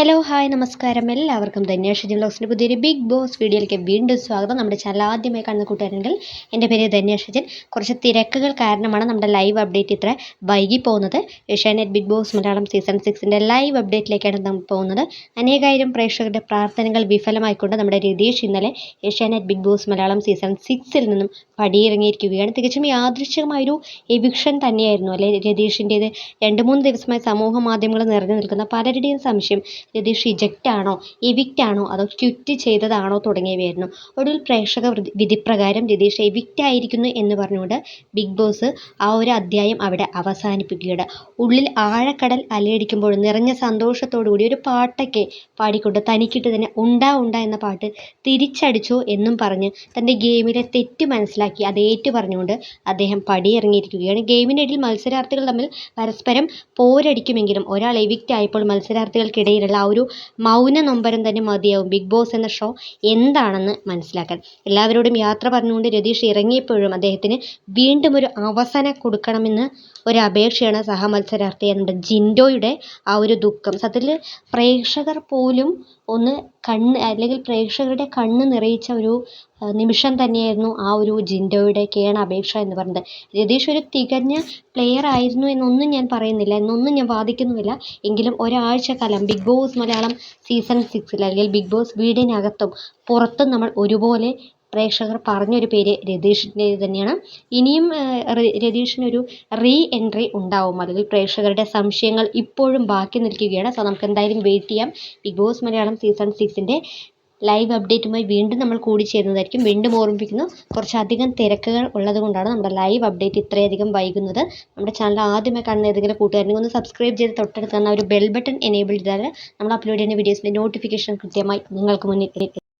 Hello hi നമസ്കാരം. എല്ലാവർക്കും ധന്യാഷ് ബ്ലോഗ്സിന്റെ പുതിയൊരു ബിഗ് ബോസ് വീഡിയോയിലേക്ക് വീണ്ടും സ്വാഗതം. നമ്മുടെ ചാനൽ ആദ്യമായി കാണുന്ന കൂട്ടുകാരുണ്ടെങ്കിൽ എന്റെ പേര് ധന്യാഷ് ജിൻ കുറച്ച് തിരക്കുകൾ കാരണമാണ് നമ്മുടെ ലൈവ് അപ്ഡേറ്റ് ഇത്ര വൈകി പോകുന്നത് Asianet Bigg Boss Malayalam season സിക്സിന്റെ live അപ്ഡേറ്റിലേക്കാണ് നമ്മൾ പോകുന്നത്. അനേകായിരം പ്രേക്ഷകരുടെ പ്രാർത്ഥനകൾ വിഫലമായിക്കൊണ്ട് നമ്മുടെ രതീഷ് ഇന്നലെ Asianet Bigg Boss Malayalam season സിക്സിൽ നിന്നും പടിയിറങ്ങിയിരിക്കുകയാണ്. തികച്ചും യാദൃശ്ചികമായൊരു എവിക്ഷൻ തന്നെയായിരുന്നു അല്ലെ? രതീഷിന്റേത് രണ്ട് മൂന്ന് ദിവസമായി സമൂഹ മാധ്യമങ്ങൾ നിറഞ്ഞു നിൽക്കുന്ന പലരുടെയും സംശയം രതീഷ് ഇജക്റ്റ് ആണോ എവിക്റ്റ് ആണോ അതോ ക്വിറ്റ് ചെയ്തതാണോ തുടങ്ങിയവയായിരുന്നു. ഒടുവിൽ പ്രേക്ഷക വിധിപ്രകാരം രതീഷ് എവിക്റ്റ് ആയിരിക്കുന്നു എന്ന് പറഞ്ഞുകൊണ്ട് ബിഗ് ബോസ് ആ ഒരു അധ്യായം അവിടെ അവസാനിപ്പിക്കുകയാണ്. ഉള്ളിൽ ആഴക്കടൽ അലയടിക്കുമ്പോൾ നിറഞ്ഞ സന്തോഷത്തോടുകൂടി ഒരു പാട്ടൊക്കെ പാടിക്കൊണ്ട് തനിക്കിട്ട് തന്നെ ഉണ്ടാ ഉണ്ടാ എന്ന പാട്ട് തിരിച്ചടിച്ചു എന്നും പറഞ്ഞ് തന്റെ ഗെയിമിലെ തെറ്റ് മനസ്സിലാക്കി അത് ഏറ്റു പറഞ്ഞുകൊണ്ട് അദ്ദേഹം പടിയിറങ്ങിയിരിക്കുകയാണ്. ഗെയിമിനിടയിൽ മത്സരാർത്ഥികൾ തമ്മിൽ പരസ്പരം പോരടിക്കുമെങ്കിലും ഒരാൾ എവിക്റ്റ് ആയപ്പോൾ മത്സരാർത്ഥികൾക്കിടയിലുള്ള ആ ഒരു മൗന നൊമ്പരം തന്നെ മതിയാവും. ബിഗ് ബോസ് എന്ന ഷോ എന്താണെന്ന് മനസ്സിലാക്കാൻ. എല്ലാവരോടും യാത്ര പറഞ്ഞുകൊണ്ട് രതീഷ് ഇറങ്ങിയപ്പോഴും അദ്ദേഹത്തിന് വീണ്ടും ഒരു അവസരം കൊടുക്കണമെന്ന് ഒരു അപേക്ഷയാണ് സഹമത്സരാർത്ഥിയായ നമ്മുടെ ജിൻഡോയുടെ ആ ഒരു ദുഃഖം. സത്യത്തിൽ പ്രേക്ഷകർ പോലും ഒന്ന് കണ്ണ് അല്ലെങ്കിൽ പ്രേക്ഷകരുടെ കണ്ണ് നിറയിച്ച ഒരു നിമിഷം തന്നെയായിരുന്നു ആ ഒരു ജിൻഡോയുടെ കേണ അപേക്ഷ എന്ന് പറയുന്നത്. രതീഷ് ഒരു തികഞ്ഞ പ്ലെയർ ആയിരുന്നു എന്നൊന്നും ഞാൻ പറയുന്നില്ല എന്നൊന്നും ഞാൻ വാദിക്കുന്നുമില്ല. എങ്കിലും ഒരാഴ്ചക്കാലം ബിഗ് ബോസ് മലയാളം സീസൺ സിക്സിൽ അല്ലെങ്കിൽ ബിഗ് ബോസ് വീടിനകത്തും പുറത്തും നമ്മൾ ഒരുപോലെ പ്രേക്ഷകർ പറഞ്ഞൊരു പേര് രതീഷിന്റെ തന്നെയാണ്. ഇനിയും രതീഷിനൊരു റീ എൻട്രി ഉണ്ടാവും. അതിൽ പ്രേക്ഷകരുടെ സംശയങ്ങൾ ഇപ്പോഴും ബാക്കി നിൽക്കുകയാണ്. സോ നമുക്ക് എന്തായാലും വെയിറ്റ് ചെയ്യാം. ബിഗ് ബോസ് മലയാളം സീസൺ സിക്സിന്റെ ലൈവ് അപ്ഡേറ്റുമായി വീണ്ടും നമ്മൾ കൂടി ചേരുന്നതായിരിക്കും വീണ്ടും ഓർമ്മിപ്പിക്കുന്നു കുറച്ചധികം തിരക്കുകൾ ഉള്ളതുകൊണ്ടാണ് നമ്മുടെ ലൈവ് അപ്ഡേറ്റ് ഇത്രയധികം വൈകുന്നത്. നമ്മുടെ ചാനൽ ആദ്യമായി കാണുന്ന ഏതെങ്കിലും കൂട്ടുകാരനെ ഒന്ന് സബ്സ്ക്രൈബ് ചെയ്ത് തൊട്ടടുത്ത് തന്ന ഒരു ബെൽ ബട്ടൺ എനേബിൾ ചെയ്താൽ നമ്മൾ അപ്ലോഡ് ചെയ്യുന്ന വീഡിയോസിന്റെ നോട്ടിഫിക്കേഷൻ കൃത്യമായി നിങ്ങൾക്ക് മുന്നിൽ